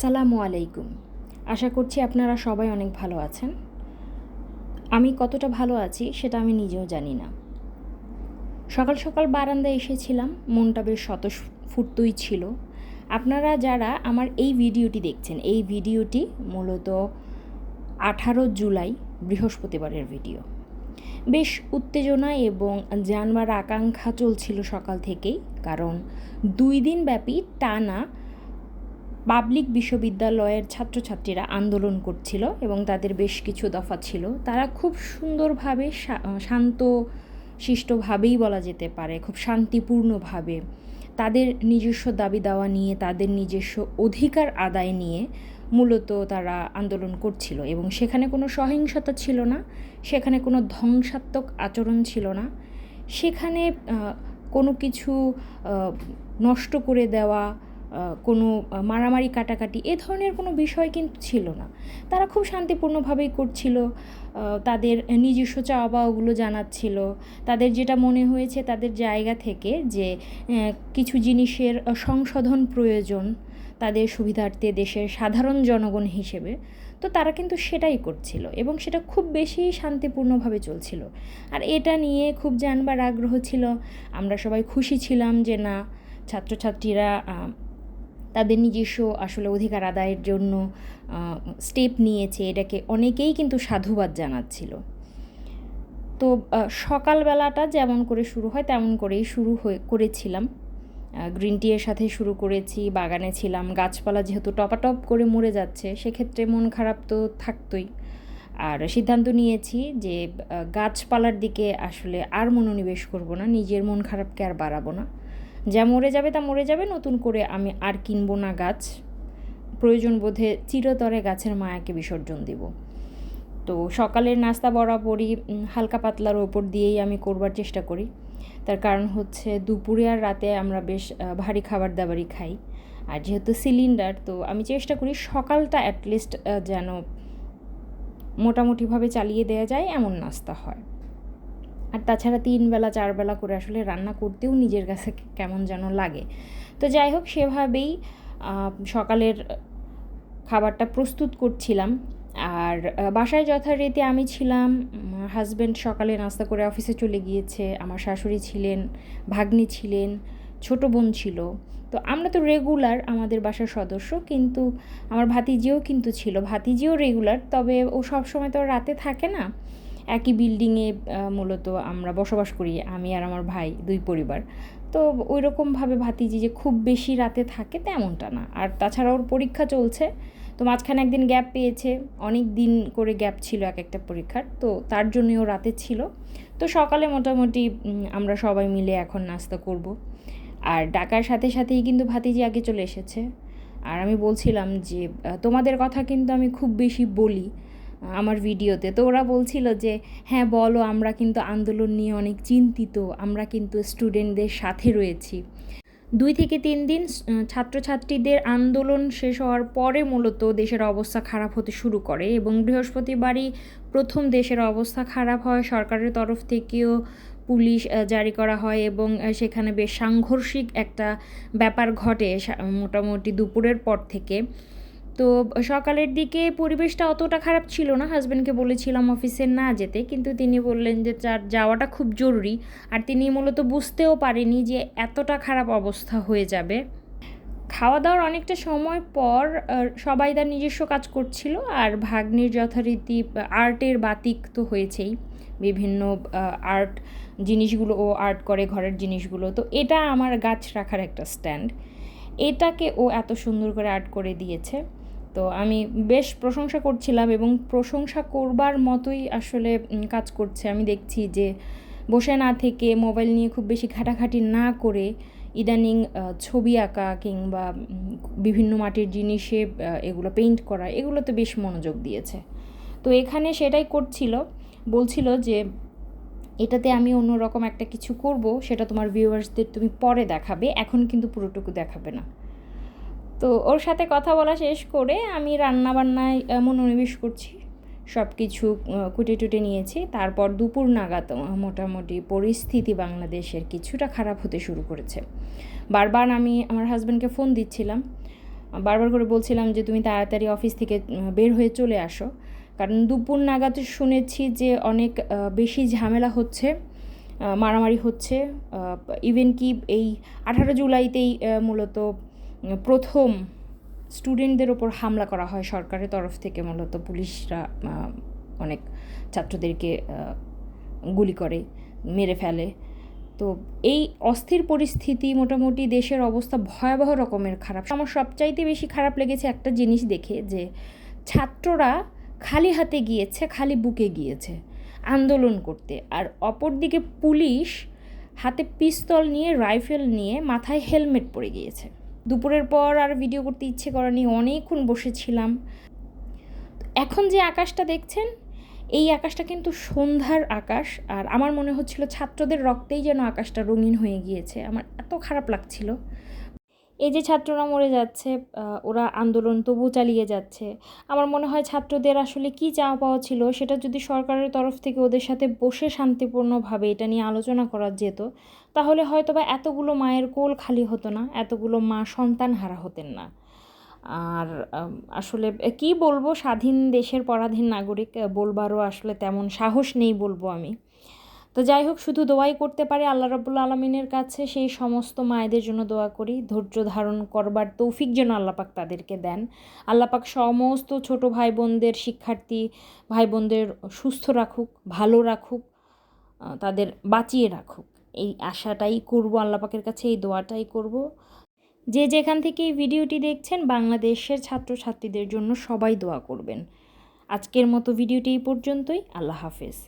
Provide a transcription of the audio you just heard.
আসসালামু আলাইকুম। আশা করছি আপনারা সবাই অনেক ভালো আছেন। আমি কতটা ভালো আছি সেটা আমি নিজেও জানি না। সকাল সকাল বারান্দায় এসেছিলাম, মনটা বেশ স্বতঃস্ফূর্তই ছিল। আপনারা যারা আমার এই ভিডিওটি দেখছেন, এই ভিডিওটি মূলত আঠারো জুলাই বৃহস্পতিবারের ভিডিও। বেশ উত্তেজনা এবং জানবার আকাঙ্ক্ষা চলছিল সকাল থেকেই, কারণ দুই দিন ব্যাপী টানা পাবলিক বিশ্ববিদ্যালয়ের ছাত্রছাত্রীরা আন্দোলন করছিল এবং তাদের বেশ কিছু দফা ছিল। তারা খুব সুন্দরভাবে শান্ত, শিষ্টভাবেই বলা যেতে পারে, খুব শান্তিপূর্ণভাবে তাদের নিজস্ব দাবি দাওয়া নিয়ে, তাদের নিজস্ব অধিকার আদায় নিয়ে মূলত তারা আন্দোলন করছিল এবং সেখানে কোনো সহিংসতা ছিল না, সেখানে কোনো ধ্বংসাত্মক আচরণ ছিল না। সেখানে কোনো কিছু নষ্ট করে দেওয়া কোনো মারামারি, কাটাকাটি এ ধরনের কোনো বিষয় কিন্তু ছিল না। তারা খুব শান্তিপূর্ণভাবেই করছিল তাদের নিজস্ব চাওয়া পাওয়াগুলো জানাচ্ছিল, তাদের যেটা মনে হয়েছে তাদের জায়গা থেকে যে কিছু জিনিসের সংশোধন প্রয়োজন তাদের সুবিধার্থে দেশের সাধারণ জনগণ হিসেবে। তো তারা কিন্তু সেটাই করছিল এবং সেটা খুব বেশি শান্তিপূর্ণভাবে চলছিল। আর এটা নিয়ে খুব জানবার আগ্রহ ছিল। আমরা সবাই খুশি ছিলাম যে না, ছাত্রছাত্রীরা তাদের নিজস্ব আসলে অধিকার আদায়ের জন্য স্টেপ নিয়েছে। এটাকে অনেকেই কিন্তু সাধুবাদ জানাচ্ছিল। তো সকালবেলাটা যেমন করে শুরু হয়, তেমন করেই শুরু হয়ে, করেছিলাম। গ্রিন টিয়ের সাথে শুরু করেছি, বাগানে ছিলাম। গাছপালা যেহেতু টপাটপ করে মরে যাচ্ছে, সেক্ষেত্রে মন খারাপ তো থাকতোই। আর সিদ্ধান্ত নিয়েছি যে গাছপালার দিকে আসলে আর মনোনিবেশ করব না, নিজের মন খারাপকে আর বাড়াবো না। যা মরে যাবে তা মরে যাবে, নতুন করে আমি আর কিনবো না গাছ। প্রয়োজন বোধে চিরতরে গাছের মায়াকে বিসর্জন দিব। তো সকালের নাস্তা বরাবরই হালকা পাতলার ওপর দিয়েই আমি করবার চেষ্টা করি। তার কারণ হচ্ছে দুপুরে আর রাতে আমরা বেশ ভারী খাবার দাবারই খাই। আর যেহেতু সিলিন্ডার, তো আমি চেষ্টা করি সকালটা অ্যাটলিস্ট যেন মোটামুটিভাবে চালিয়ে দেওয়া যায়, এমন নাস্তা হয়। আর তাছাড়া তিন বেলা, চার বেলা করে আসলে রান্না করতেও নিজের কাছে কেমন যেন লাগে। তো যাই হোক, সেভাবেই সকালের খাবারটা প্রস্তুত করছিলাম। আর বাসায় যথারীতি আমি ছিলাম হাজব্যান্ড সকালে নাস্তা করে অফিসে চলে গিয়েছে, আমার শাশুড়ি ছিলেন, ভাগ্নি ছিলেন, ছোট বোন ছিল। তো আমরা তো রেগুলার আমাদের বাসার সদস্য, কিন্তু আমার ভাতিজিও কিন্তু ছিল। ভাতিজিও রেগুলার তবে ও সব সময় তো রাতে থাকে না। একই বিল্ডিংয়ে মূলত আমরা বসবাস করি, আমি আর আমার ভাই দুই পরিবার। তো ওই রকমভাবে ভাতিজি যে খুব বেশি রাতে থাকে তেমনটা না। আর তাছাড়া ওর পরীক্ষা চলছে, তো মাঝখানে একদিন গ্যাপ পেয়েছে, অনেক দিন করে গ্যাপ ছিল এক একটা পরীক্ষার, তো তার জন্যই ও রাতে ছিল। তো সকালে মোটামুটি আমরা সবাই মিলে এখন নাস্তা করব। আর ডাকার সাথে সাথেই কিন্তু ভাতিজি আগে চলে এসেছে। আর আমি বলছিলাম যে তোমাদের কথা কিন্তু আমি খুব বেশি বলি। আমার ভিডিওতে। তো ওরা বলছিল যে হ্যাঁ বলো, আমরা কিন্তু আন্দোলন নিয়ে অনেক চিন্তিত, আমরা কিন্তু স্টুডেন্টদের সাথে রয়েছি। দুই থেকে তিন দিন ছাত্রছাত্রীদের আন্দোলন শেষ হওয়ার পরে মূলত দেশের অবস্থা খারাপ হতে শুরু করে এবং বৃহস্পতিবারই প্রথম দেশের অবস্থা খারাপ হয়। সরকারের তরফ থেকেও পুলিশ জারি করা হয় এবং সেখানে বেশ সাংঘর্ষিক একটা ব্যাপার ঘটে মোটামুটি দুপুরের পর থেকে। তো সকালের দিকে পরিবেশটা অতটা খারাপ ছিল না। হাজব্যান্ডকে বলেছিলাম অফিসে না যেতে, কিন্তু তিনি বললেন যে তার যাওয়াটা খুব জরুরি। আর তিনি মূলত বুঝতেও পারেনি যে এতটা খারাপ অবস্থা হয়ে যাবে। খাওয়া দাওয়ার অনেকটা সময় পর সবাই তার নিজস্ব কাজ করছিল আর ভাগ্নির যথারীতি আর্টের বাতিক তো হয়েছেই। বিভিন্ন আর্ট জিনিসগুলো, ও আর্ট করে ঘরের জিনিসগুলো। তো এটা আমার গাছ রাখার একটা স্ট্যান্ড। এটাকে ও এত সুন্দর করে আর্ট করে দিয়েছে। তো আমি বেশ প্রশংসা করছিলাম এবং প্রশংসা করবার মতোই আসলে কাজ করছে। আমি দেখছি যে, বসে না থেকে মোবাইল নিয়ে খুব বেশি ঘাটাঘাটি না করে ইদানিং ছবি আঁকা কিংবা বিভিন্ন মাটির জিনিসে এগুলো পেইন্ট করা, এগুলোতে বেশ মনোযোগ দিয়েছে। তো এখানে সেটাই করছিল। বলছিল যে, এটাতে আমি অন্যরকম একটা কিছু করব, সেটা তোমার ভিউয়ার্সদের তুমি পরে দেখাবে, এখন কিন্তু পুরোটুকু দেখাবে না। তো ওর সাথে কথা বলা শেষ করে আমি রান্নাবান্নায় মনোনিবেশ করছি। সব কিছু কুটে টুটে নিয়েছি। তারপর দুপুর নাগাদ মোটামুটি পরিস্থিতি বাংলাদেশের কিছুটা খারাপ হতে শুরু করেছে। বারবার আমি আমার হাজব্যান্ডকে ফোন দিচ্ছিলাম। বারবার করে বলছিলাম যে, তুমি তাড়াতাড়ি অফিস থেকে বের হয়ে চলে আসো। কারণ দুপুর নাগাদ শুনেছি যে, অনেক বেশি ঝামেলা হচ্ছে মারামারি হচ্ছে। ইভেন কি এই আঠারো জুলাইতেই মূলত প্রথম স্টুডেন্টদের ওপর হামলা করা হয় সরকারের তরফ থেকে, মূলত পুলিশরা অনেক ছাত্রদেরকে গুলি করে, মেরে ফেলে। তো এই অস্থির পরিস্থিতি মোটামুটি দেশের অবস্থা ভয়াবহ রকমের খারাপ। আমার সবচাইতে বেশি খারাপ লেগেছে একটা জিনিস দেখে, যে ছাত্ররা খালি হাতে গিয়েছে, খালি বুকে গিয়েছে আন্দোলন করতে। আর অপরদিকে পুলিশ হাতে পিস্তল নিয়ে, রাইফেল নিয়ে মাথায় হেলমেট পরে গিয়েছে। দুপুরের পর আর ভিডিও করতে ইচ্ছে করেনি অনেকক্ষণ বসেছিলাম। এখন যে আকাশটা দেখছেন, এই আকাশটা কিন্তু সন্ধ্যার আকাশ, আর আমার মনে হচ্ছিল ছাত্রদের রক্তেই যেন আকাশটা রঙিন হয়ে গিয়েছে। আমার এত খারাপ লাগছিল। এই যে ছাত্ররা মরে যাচ্ছে ওরা আন্দোলন তবু চালিয়ে যাচ্ছে। আমার মনে হয় ছাত্রদের আসলে কি চাওয়া পাওয়া ছিল, সেটা যদি সরকারের তরফ থেকে ওদের সাথে বসে শান্তিপূর্ণভাবে এটা নিয়ে আলোচনা করা যেত, তাহলে হয়তো বা এতগুলো মায়ের কোল খালি হতো না, এতগুলো মা সন্তান হারা হতেন না। আর আসলে কি বলব, স্বাধীন দেশের পরাধীন নাগরিক বলবারও আসলে তেমন সাহস নেই বলব আমি। তো যাই হোক, শুধু দোয়াই করতে পারি আল্লাহ রাবুল্লা আলমিনের কাছে। সেই সমস্ত মায়েদের জন্য দোয়া করি। ধৈর্য ধারণ করবার তৌফিক যেন আল্লাপাক তাদেরকে দেন। আল্লাপাক সমস্ত ছোট ভাই বোনদের শিক্ষার্থী ভাই বোনদের সুস্থ রাখুক, ভালো রাখুক তাদের বাঁচিয়ে রাখুক। এই আশাটাই করব আল্লাপাকের কাছে এই দোয়াটাই করব। যে যেখান থেকে এই ভিডিওটি দেখছেন, বাংলাদেশের ছাত্রছাত্রীদের জন্য সবাই দোয়া করবেন। আজকের মতো ভিডিওটি এই পর্যন্তই। আল্লাহ হাফেজ।